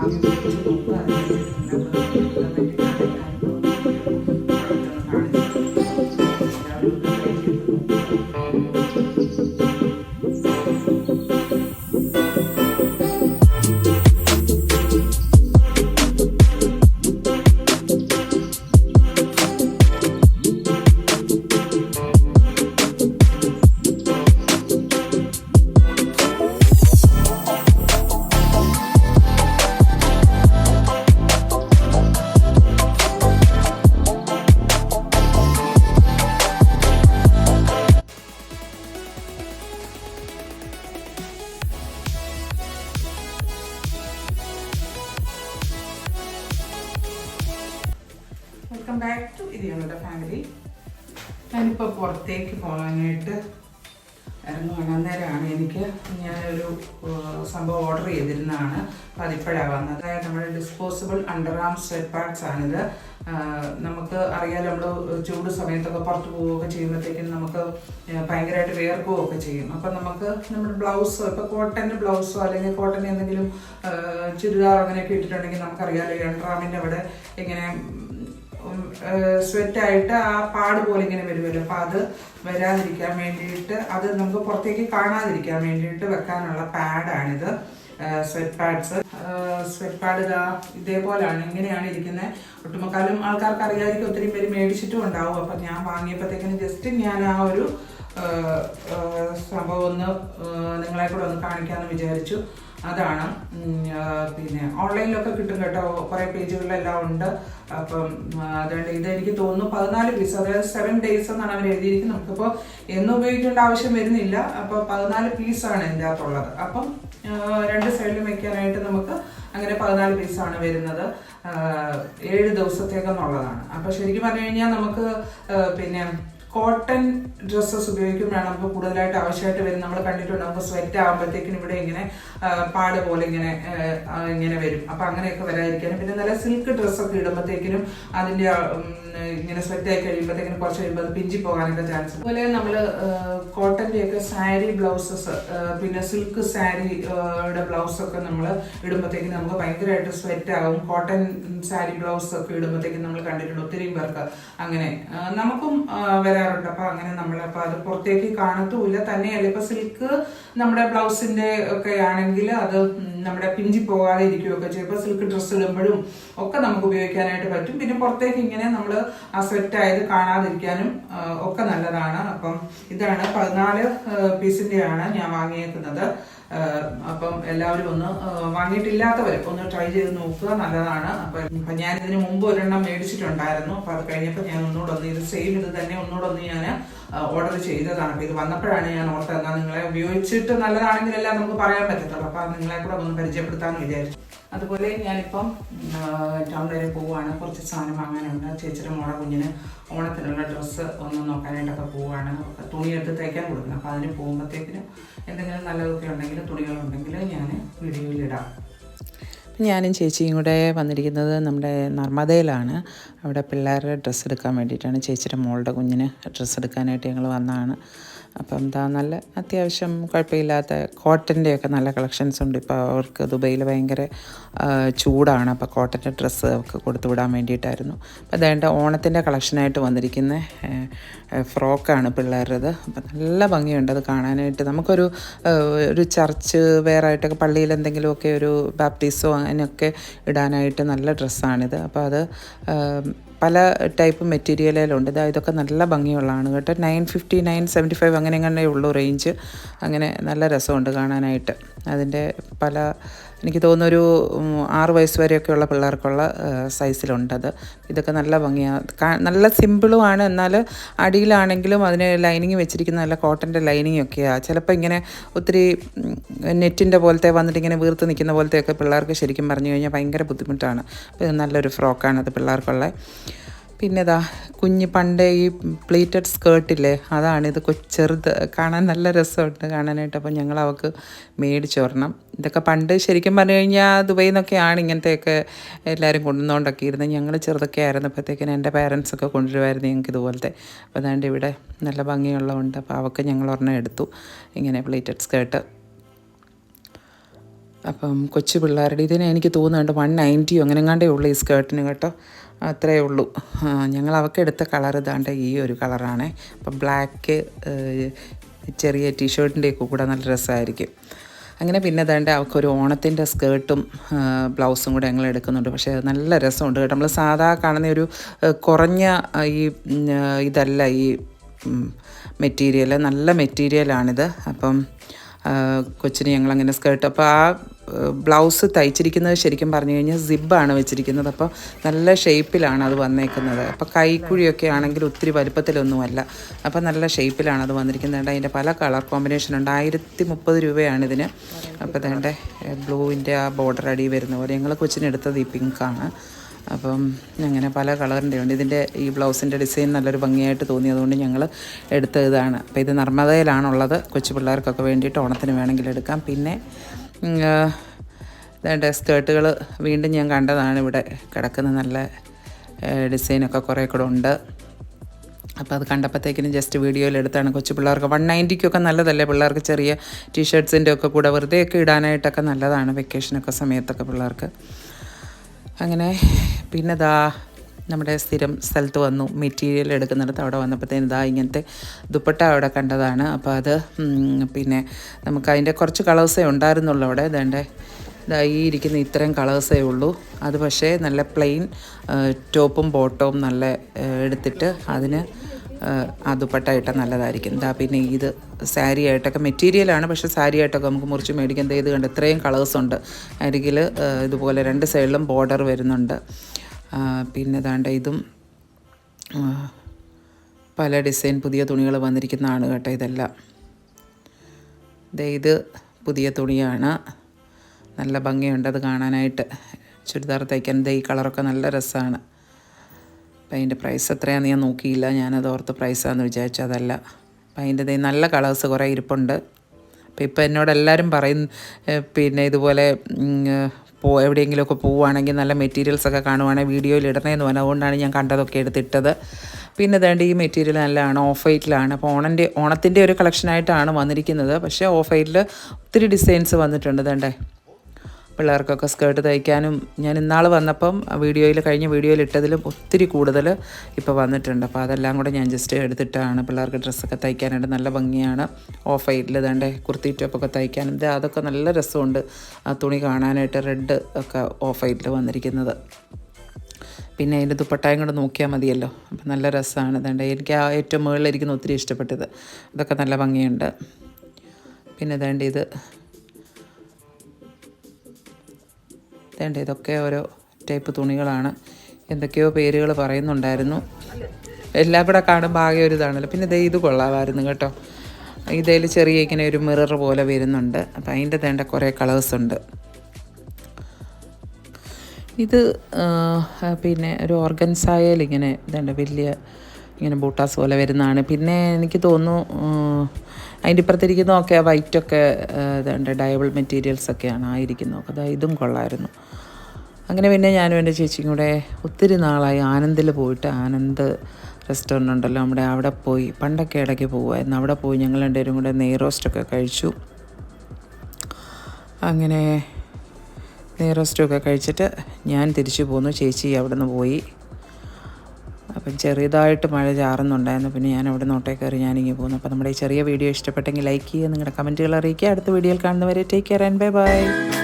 വാങ്ങി ഉപയോഗിച്ച് നോക്കുക ഞാനിപ്പോൾ പുറത്തേക്ക് പോകാനായിട്ട് ഇറങ്ങുവാണ്. അന്നേരമാണ് എനിക്ക് ഞാനൊരു സംഭവം ഓർഡർ ചെയ്തിരുന്നതാണ്. അപ്പോൾ അതിപ്പോഴാണ് വന്നത്. അതായത് നമ്മുടെ disposable underarm sweat pads ആണിത് നമുക്ക് അറിയാലോ നമ്മൾ ചൂട് സമയത്തൊക്കെ പുറത്ത് പോവുകയൊക്കെ ചെയ്യുമ്പോഴത്തേക്കും നമുക്ക് ഭയങ്കരമായിട്ട് വേർക്കുകയൊക്കെ ചെയ്യും. അപ്പം നമുക്ക് നമ്മുടെ ബ്ലൗസോ ഇപ്പോൾ കോട്ടന്റെ ബ്ലൗസോ അല്ലെങ്കിൽ കോട്ടന്റെ എന്തെങ്കിലും ചുരിദാർ അങ്ങനെയൊക്കെ ഇട്ടിട്ടുണ്ടെങ്കിൽ നമുക്കറിയാലോ ഈ അണ്ടറാമിന്റെ അവിടെ ഇങ്ങനെ സ്വെറ്റായിട്ട് ആ പാട് പോലെ ഇങ്ങനെ വരുമല്ലോ. അപ്പം അത് വരാതിരിക്കാൻ വേണ്ടിയിട്ട് അത് നമുക്ക് പുറത്തേക്ക് കാണാതിരിക്കാൻ വേണ്ടിയിട്ട് വെക്കാനുള്ള പാഡാണിത്. സ്വെറ്റ് പാഡ്സ് സ്വെറ്റ് പാഡ് ഇതാ ഇതേപോലെയാണ് ഇങ്ങനെയാണ് ഇരിക്കുന്നത് ഒട്ടുമുക്കാലും ആൾക്കാർക്ക് അറിയാതിരിക്കും ഒത്തിരി പേര് മേടിച്ചിട്ടും ഉണ്ടാവും. അപ്പം ഞാൻ വാങ്ങിയപ്പോഴത്തേക്കിന് ജസ്റ്റ് ഞാൻ ആ ഒരു സംഭവം ഒന്ന് നിങ്ങളെ കൂടെ ഒന്ന് കാണിക്കാമെന്ന് വിചാരിച്ചു. അതാണ്. പിന്നെ ഓൺലൈനിലൊക്കെ കിട്ടും കേട്ടോ. കുറേ പേജുകളിലെല്ലാം ഉണ്ട്. അപ്പം അതുകൊണ്ട് ഇത് എനിക്ക് തോന്നുന്നു പതിനാല് പീസ് അതായത് സെവൻ ഡേയ്സ് എന്നാണ് അവർ എഴുതിയിരിക്കുന്നത്. നമുക്കിപ്പോൾ എന്നും ഉപയോഗിക്കേണ്ട ആവശ്യം വരുന്നില്ല. അപ്പോൾ പതിനാല് പീസാണ് ഇതിന്റെ അകത്തുള്ളത്. അപ്പം രണ്ട് സൈഡിലും വെക്കാനായിട്ട് നമുക്ക് അങ്ങനെ പതിനാല് പീസാണ് വരുന്നത്. ഏഴ് ദിവസത്തേക്കെന്നുള്ളതാണ്. അപ്പോൾ ശരിക്കും പറഞ്ഞു കഴിഞ്ഞാൽ നമുക്ക് പിന്നെ കോട്ടൺ ഡ്രസ്സസ് ഉപയോഗിക്കുമ്പോഴാണ് നമുക്ക് കൂടുതലായിട്ട് ആവശ്യമായിട്ട് വരും നമ്മൾ കണ്ടിട്ടുണ്ട് നമുക്ക് സ്വെറ്റ് ആകുമ്പോഴത്തേക്കിനും ഇവിടെ ഇങ്ങനെ പാട് പോലെ ഇങ്ങനെ ഇങ്ങനെ വരും. അപ്പം അങ്ങനെയൊക്കെ വരാതിരിക്കാനും. പിന്നെ നല്ല സിൽക്ക് ഡ്രസ്സൊക്കെ ഇടുമ്പോഴത്തേക്കിനും അതിന്റെ ഇങ്ങനെ സ്വെറ്റ് ആയി കഴിയുമ്പോഴത്തേക്കിനും കുറച്ച് കഴിയുമ്പോൾ അത് പിഞ്ചി പോകാനൊക്കെ ചാൻസ് അതുപോലെ നമ്മൾ കോട്ടന്റെയൊക്കെ സാരി ബ്ലൗസസ് പിന്നെ സിൽക്ക് സാരിയുടെ ബ്ലൗസൊക്കെ നമ്മൾ ഇടുമ്പോഴത്തേക്കും നമുക്ക് ഭയങ്കരമായിട്ട് സ്വെറ്റ് ആകും കോട്ടൺ സാരി ബ്ലൗസ് ഒക്കെ ഇടുമ്പോഴത്തേക്കും നമ്മൾ കണ്ടിട്ടുണ്ട് ഒത്തിരി പേർക്ക് അങ്ങനെ. നമുക്കും ആ, വരാറുണ്ട് അപ്പൊ അങ്ങനെ നമ്മൾ അപ്പൊ അത് പുറത്തേക്ക് കാണത്തുമില്ല തന്നെയല്ല? ഇപ്പൊ സിൽക്ക് നമ്മുടെ ബ്ലൗസിന്റെ ഒക്കെ ആണെങ്കിൽ അത് നമ്മുടെ പിഞ്ചി പോകാതെ ഇരിക്കുകയൊക്കെ ചെയ്യും. സിൽക്ക് ഡ്രസ്സ് ഇടുമ്പോഴും ഒക്കെ നമുക്ക് ഉപയോഗിക്കാനായിട്ട് പറ്റും. പിന്നെ പുറത്തേക്ക് ഇങ്ങനെ നമ്മൾ ആ സെറ്റ് ആയത് കാണാതിരിക്കാനും ഒക്കെ നല്ലതാണ്. അപ്പം ഇതാണ് പതിനാല് പീസിന്റെയാണ് ഞാൻ വാങ്ങിയേക്കുന്നത്. അപ്പം എല്ലാവരും ഒന്ന് വാങ്ങിയിട്ടില്ലാത്തവരെ ഒന്ന് ട്രൈ ചെയ്ത് നോക്കുക. നല്ലതാണ്. അപ്പം ഞാൻ ഇതിന് മുമ്പ് ഒരെണ്ണം മേടിച്ചിട്ടുണ്ടായിരുന്നു. അപ്പം അത് കഴിഞ്ഞപ്പോൾ ഞാൻ ഒന്നുകൂടെ ഒന്ന് ഇത് സെയിം ഇത് തന്നെ ഒന്നുകൂടെ ഒന്ന് ഞാൻ ഓർഡർ ചെയ്തതാണ്. അപ്പം ഇത് വന്നപ്പോഴാണ് ഞാൻ ഓർത്തത്. എന്നാൽ നിങ്ങളെ ഉപയോഗിച്ചിട്ട് നല്ലതാണെങ്കിലെല്ലാം നമുക്ക് പറയാൻ പറ്റത്തുള്ളൂ. അപ്പം നിങ്ങളെ കൂടെ ഒന്ന് പരിചയപ്പെടുത്താമെന്ന് വിചാരിച്ചു. അതുപോലെ ഞാനിപ്പം ടൗൺ വരെ പോവുകയാണ് കുറച്ച് സാധനം വാങ്ങാനുണ്ട്. ചേച്ചിയുടെ മോളെ കുഞ്ഞിന് ഓണത്തിനുള്ള ഡ്രസ്സ് ഒന്ന് നോക്കാനായിട്ടൊക്കെ പോവുകയാണ് തുണി തുണിയെടുത്ത് തയ്ക്കാൻ കൊടുക്കുന്നത് അപ്പോൾ അതിന് പോകുമ്പോഴത്തേക്കിനും എന്തെങ്കിലും നല്ലതൊക്കെ ഉണ്ടെങ്കിൽ തുണികളുണ്ടെങ്കിൽ ഞാൻ വീഡിയോയിലിടാം ഞാനും ചേച്ചിയും കൂടെ വന്നിരിക്കുന്നത് നമ്മുടെ നർമ്മദയിലാണ്. അവിടെ പിള്ളേരുടെ ഡ്രസ്സ് എടുക്കാൻ വേണ്ടിയിട്ടാണ്. ചേച്ചിയുടെ മോളുടെ കുഞ്ഞിന് ഡ്രസ്സ് എടുക്കാനായിട്ട് ഞങ്ങൾ വന്നതാണ്. അപ്പം എന്താ നല്ല അത്യാവശ്യം കുഴപ്പമില്ലാത്ത കോട്ടന്റെയൊക്കെ നല്ല കളക്ഷൻസ് ഉണ്ട്. ഇപ്പോൾ അവർക്ക് ദുബൈയിൽ ഭയങ്കര ചൂടാണ്. അപ്പോൾ കോട്ടന്റെ ഡ്രസ്സ് അവർക്ക് കൊടുത്തു വിടാൻ വേണ്ടിയിട്ടായിരുന്നു. അപ്പോൾ അതേണ്ട ഓണത്തിന്റെ കളക്ഷനായിട്ട് വന്നിരിക്കുന്ന ഫ്രോക്കാണ് പിള്ളേരുടേത്. അപ്പം നല്ല ഭംഗിയുണ്ട് അത് കാണാനായിട്ട്. നമുക്കൊരു ഒരു ചർച്ച് വേറെ ആയിട്ടൊക്കെ പള്ളിയിൽ എന്തെങ്കിലുമൊക്കെ ഒരു ബാപ്റ്റിസോ അങ്ങനെയൊക്കെ ഇടാനായിട്ട് നല്ല ഡ്രസ്സാണിത്. അപ്പോൾ അത് പല ടൈപ്പ് മെറ്റീരിയലിലുണ്ട് ഇതാ ഇതൊക്കെ നല്ല ഭംഗിയുള്ളതാണ് കേട്ടോ. Nine fifty nine seventy five അങ്ങനെ അങ്ങനെ ഉള്ളൂ റേഞ്ച് അങ്ങനെ നല്ല രസമുണ്ട് കാണാനായിട്ട്. അതിന്റെ പല എനിക്ക് തോന്നുന്നു ഒരു ആറ് വയസ്സ് വരെയൊക്കെയുള്ള പിള്ളേർക്കുള്ള സൈസിലുണ്ടത് ഇതൊക്കെ നല്ല ഭംഗിയാണ് നല്ല സിമ്പിളുമാണ്. എന്നാൽ അടിയിലാണെങ്കിലും അതിന് ലൈനിങ് വെച്ചിരിക്കുന്ന നല്ല കോട്ടന്റെ ലൈനിങ് ഒക്കെയാണ് ചിലപ്പോൾ ഇങ്ങനെ ഒത്തിരി നെറ്റിന്റെ പോലത്തെ വന്നിട്ട് ഇങ്ങനെ വീർത്ത് നിൽക്കുന്ന പോലത്തെയൊക്കെ പിള്ളേർക്ക് ശരിക്കും പറഞ്ഞു കഴിഞ്ഞാൽ ഭയങ്കര ബുദ്ധിമുട്ടാണ്. അപ്പോൾ നല്ലൊരു ഫ്രോക്കാണ് അത് പിള്ളേർക്കുള്ള. പിന്നെ ഇതാ കുഞ്ഞ് പണ്ട് ഈ പ്ലീറ്റഡ് സ്കേർട്ടില്ലേ അതാണ് ഇത് ചെറുത് കാണാൻ നല്ല രസമുണ്ട് കാണാനായിട്ട്. അപ്പോൾ ഞങ്ങൾ അവൾക്ക് മേടിച്ചോർണം ഇതൊക്കെ പണ്ട് ശരിക്കും പറഞ്ഞു കഴിഞ്ഞാൽ ദുബൈയിൽ നിന്നൊക്കെയാണ് ഇങ്ങനത്തെയൊക്കെ എല്ലാവരും കൊണ്ടുവന്നുകൊണ്ടൊക്കെ ഇരുന്നത് ഞങ്ങൾ ചെറുതൊക്കെ ആയിരുന്നപ്പോഴത്തേക്കിനും എന്റെ പാരൻസൊക്കെ കൊണ്ടുവരുമായിരുന്നു ഞങ്ങൾക്ക് ഇതുപോലത്തെ. അപ്പോൾ അതാണ്ട് ഇവിടെ നല്ല ഭംഗിയുള്ളതുകൊണ്ട് അപ്പോൾ അവൾക്ക് ഞങ്ങൾ ഒരെണ്ണം എടുത്തു. ഇങ്ങനെ പ്ലീറ്റഡ് സ്കേർട്ട്. അപ്പം കൊച്ചു പിള്ളേരുടെ ഇതിന് എനിക്ക് തോന്നുന്നുണ്ട് വൺ നയന്റിയോ അങ്ങനെ കണ്ടേ ഉള്ളൂ ഈ സ്കേർട്ടിന് കേട്ടോ. അത്രയേ ഉള്ളൂ. ഞങ്ങൾ അവൾക്ക് എടുത്ത കളർ ഇതാണ്ട് ഈ ഒരു കളറാണ് അപ്പം ബ്ലാക്ക് ചെറിയ ടീഷർട്ടിന്റെയൊക്കെ കൂടെ നല്ല രസമായിരിക്കും. അങ്ങനെ പിന്നെ വേണ്ട അവൾക്കൊരു ഓണത്തിന്റെ സ്കേർട്ടും ബ്ലൗസും കൂടെ ഞങ്ങൾ എടുക്കുന്നുണ്ട്. പക്ഷേ നല്ല രസമുണ്ട് കേട്ടോ. നമ്മൾ സാധാ കാണുന്ന ഒരു കുറഞ്ഞ ഈ ഇതല്ല ഈ മെറ്റീരിയൽ നല്ല മെറ്റീരിയലാണിത് അപ്പം കൊച്ചിന് ഞങ്ങളങ്ങനെ സ്കേർട്ട് അപ്പോൾ ആ ബ്ലൗസ് തയ്ച്ചിരിക്കുന്നത് ശരിക്കും പറഞ്ഞു കഴിഞ്ഞാൽ സിബാണ് വെച്ചിരിക്കുന്നത്. അപ്പോൾ നല്ല ഷേപ്പിലാണ് അത് വന്നേക്കുന്നത്. അപ്പോൾ കൈക്കുഴിയൊക്കെ ആണെങ്കിൽ ഒത്തിരി വലുപ്പത്തിലൊന്നുമല്ല. അപ്പോൾ നല്ല ഷേപ്പിലാണ് അത് വന്നിരിക്കുന്നത്. അതിന്റെ പല കളർ കോമ്പിനേഷൻ ഉണ്ട്. ആയിരത്തി മുപ്പത് രൂപയാണ് ഇതിന്. അപ്പോൾ അതേണ്ട ബ്ലൂവിന്റെ ആ ബോർഡർ അടി വരുന്ന പോലെ ഞങ്ങൾ കൊച്ചിനെടുത്തത് ഈ പിങ്കാണ്. അപ്പം അങ്ങനെ പല കളറിന്റെ ഉണ്ട്. ഇതിന്റെ ഈ ബ്ലൗസിന്റെ ഡിസൈൻ നല്ലൊരു ഭംഗിയായിട്ട് തോന്നി അതുകൊണ്ട് ഞങ്ങൾ എടുത്തതാണ്. അപ്പോൾ ഇത് നർമ്മദയിലാണുള്ളത്. കൊച്ചു പിള്ളേർക്കൊക്കെ വേണ്ടിയിട്ട് ഓണത്തിന് വേണമെങ്കിൽ എടുക്കാം. പിന്നെ ഇതേണ്ട സ്കേർട്ടുകൾ വീണ്ടും ഞാൻ കണ്ടതാണ് ഇവിടെ കിടക്കുന്ന നല്ല ഡിസൈനൊക്കെ കുറേ കൂടെ ഉണ്ട്. അപ്പോൾ അത് കണ്ടപ്പോഴത്തേക്കിനും ജസ്റ്റ് വീഡിയോയിൽ എടുത്താണ് കൊച്ചു പിള്ളേർക്ക്. വൺ നയന്റിക്കൊക്കെ നല്ലതല്ലേ? പിള്ളേർക്ക് ചെറിയ ടീഷർട്ട്സിന്റെ ഒക്കെ കൂടെ വെറുതെ ഒക്കെ ഇടാനായിട്ടൊക്കെ നല്ലതാണ് വെക്കേഷനൊക്കെ സമയത്തൊക്കെ പിള്ളേർക്ക്. അങ്ങനെ പിന്നെ ദാ നമ്മുടെ സ്ഥിരം സ്ഥലത്ത് വന്നു മെറ്റീരിയൽ എടുക്കുന്നിടത്ത് അവിടെ വന്നപ്പോഴത്തേന് ഇതാ ഇങ്ങനത്തെ ദുപ്പട്ട അവിടെ കണ്ടതാണ്. അപ്പോൾ അത് പിന്നെ നമുക്ക് അതിന്റെ കുറച്ച് കളേഴ്സേ ഉണ്ടായിരുന്നുള്ളൂ അവിടെ. ഇതേണ്ടേ ഇതാ ഈ ഇരിക്കുന്ന ഇത്രയും കളേഴ്സേ ഉള്ളൂ. അത് പക്ഷേ നല്ല പ്ലെയിൻ ടോപ്പും ബോട്ടവും നല്ല എടുത്തിട്ട് അതിന് ആ ദുപ്പട്ട ഇട്ടാൽ നല്ലതായിരിക്കും. ഇതാ പിന്നെ ഇത് സാരി ആയിട്ടൊക്കെ മെറ്റീരിയലാണ് പക്ഷെ സാരി ആയിട്ടൊക്കെ നമുക്ക് മുറിച്ച് മേടിക്കാൻ ഇത് കണ്ട് ഇത്രയും കളേഴ്സ് ഉണ്ട്. അരികിൽ ഇതുപോലെ രണ്ട് സൈഡിലും ബോർഡർ വരുന്നുണ്ട്. പിന്നെ ദാണ്ട ഇതും പല ഡിസൈൻ പുതിയ തുണികൾ വന്നിരിക്കുന്നതാണ് കേട്ടോ ഇതെല്ലാം. ഇത് പുതിയ തുണിയാണ്. നല്ല ഭംഗിയുണ്ട് അത് കാണാനായിട്ട്. ചുരിദാർ തയ്ക്കാൻ ഈ കളറൊക്കെ നല്ല രസമാണ് അപ്പം അതിന്റെ പ്രൈസ് എത്രയാണെന്ന് ഞാൻ നോക്കിയില്ല. ഞാനത് ഓർത്ത് പ്രൈസാണെന്ന് വിചാരിച്ചു അതല്ല. അപ്പം അതിന്റെ നല്ല കളേഴ്സ് കുറേ ഇരിപ്പുണ്ട്. അപ്പം ഇപ്പം എന്നോട് എല്ലാവരും പറയും പിന്നെ ഇതുപോലെ പോ എവിടെയെങ്കിലുമൊക്കെ പോവുകയാണെങ്കിൽ നല്ല മെറ്റീരിയൽസ് ഒക്കെ കാണുവാണെങ്കിൽ വീഡിയോയിൽ ഇടണമെന്ന് പറഞ്ഞു അതുകൊണ്ടാണ് ഞാൻ കണ്ടതൊക്കെ എടുത്തിട്ടത്. പിന്നെ ഇതേണ്ട ഈ മെറ്റീരിയൽ നല്ലതാണ് ഓഫ് വൈറ്റിലാണ് അപ്പോൾ ഓണന്റെ ഓണത്തിന്റെ ഒരു കളക്ഷനായിട്ടാണ് വന്നിരിക്കുന്നത്. പക്ഷേ ഓഫ് വൈറ്റിൽ ഒത്തിരി ഡിസൈൻസ് വന്നിട്ടുണ്ട് വേണ്ടേ പിള്ളേർക്കൊക്കെ സ്കേർട്ട് തയ്ക്കാനും ഞാൻ ഇന്നാൾ വന്നപ്പം വീഡിയോയിൽ കഴിഞ്ഞ വീഡിയോയിൽ ഇട്ടതിലും ഒത്തിരി കൂടുതൽ ഇപ്പോൾ വന്നിട്ടുണ്ട്. അപ്പോൾ അതെല്ലാം കൂടെ ഞാൻ ജസ്റ്റ് എടുത്തിട്ടാണ് പിള്ളേർക്ക് ഡ്രസ്സൊക്കെ തയ്ക്കാനായിട്ട് നല്ല ഭംഗിയാണ്. ഓഫ് വൈറ്റിൽ ഇതാണ്ട് കുർത്തി ടോപ്പൊക്കെ തയ്ക്കാനും ഇത് അതൊക്കെ നല്ല രസമുണ്ട്. ആ തുണി കാണാനായിട്ട് റെഡ് ഒക്കെ ഓഫ് വൈറ്റിൽ വന്നിരിക്കുന്നത്. പിന്നെ അതിന്റെ ദുപ്പട്ടായും കൂടെ നോക്കിയാൽ മതിയല്ലോ. അപ്പം നല്ല രസമാണ് ഇതുണ്ട്. എനിക്ക് ആ ഏറ്റവും മുകളിലിരിക്കുന്ന ഒത്തിരി ഇഷ്ടപ്പെട്ടത്. അതൊക്കെ നല്ല ഭംഗിയുണ്ട്. പിന്നെ ഇതേണ്ട ഇത് വേണ്ട ഇതൊക്കെ ഓരോ ടൈപ്പ് തുണികളാണ്. എന്തൊക്കെയോ പേരുകൾ പറയുന്നുണ്ടായിരുന്നു. എല്ലാം കൂടെ കാണുമ്പോൾ ആകെ ഒരു ഇതാണല്ലോ. പിന്നെ ദേ ഇത് കൊള്ളാമായിരുന്നു കേട്ടോ. ഇതിൽ ചെറിയ ഇങ്ങനെ ഒരു മിറർ പോലെ വരുന്നുണ്ട്. അപ്പം അതിന്റെ തേണ്ട കുറേ കളേഴ്സ് ഉണ്ട്. ഇത് പിന്നെ ഒരു ഓർഗൻസായയിൽ ഇങ്ങനെ ഇതുണ്ട്. വലിയ ഇങ്ങനെ ബൂട്ടാസ് പോലെ വരുന്നതാണ്. പിന്നെ എനിക്ക് തോന്നുന്നു അതിന്റെ ഇപ്പുറത്തിരിക്കുന്നതൊക്കെ വൈറ്റൊക്കെ ഇതുണ്ട് ഡയബിൾ മെറ്റീരിയൽസൊക്കെയാണ് ആയിരിക്കുന്നത്. അതാ ഇതും കൊള്ളായിരുന്നു. അങ്ങനെ പിന്നെ ഞാനും എന്റെ ചേച്ചിയും കൂടെ ഒത്തിരി നാളായി ആനന്ദിൽ പോയിട്ട് ആനന്ദ് റെസ്റ്റോറന്റ് ഉണ്ടല്ലോ നമ്മുടെ അവിടെ പോയി പണ്ടൊക്കെ ഇടയ്ക്ക് പോകുമായിരുന്നു അവിടെ പോയി ഞങ്ങൾ രണ്ടുപേരും കൂടെ നെയ് റോസ്റ്റൊക്കെ കഴിച്ചു. അങ്ങനെ നെയ്റോസ്റ്റൊക്കെ കഴിച്ചിട്ട് ഞാൻ തിരിച്ചു പോന്നു. ചേച്ചി അവിടെ നിന്ന് പോയി. അപ്പം ചെറിയതായിട്ട് മഴ ചാറുന്നുണ്ടായിരുന്നു. പിന്നെ ഞാൻ അവിടെ നോട്ടേ കയറി ഞാനിങ്ങനെ പോകുന്നു. അപ്പോൾ നമ്മുടെ ഈ ചെറിയ വീഡിയോ ഇഷ്ടപ്പെട്ടെങ്കിൽ ലൈക്ക് ചെയ്യുക നിങ്ങളുടെ കമന്റുകൾ അറിയിക്കുക. അടുത്ത വീഡിയോയിൽ കാണുന്നവരെ take care and bye bye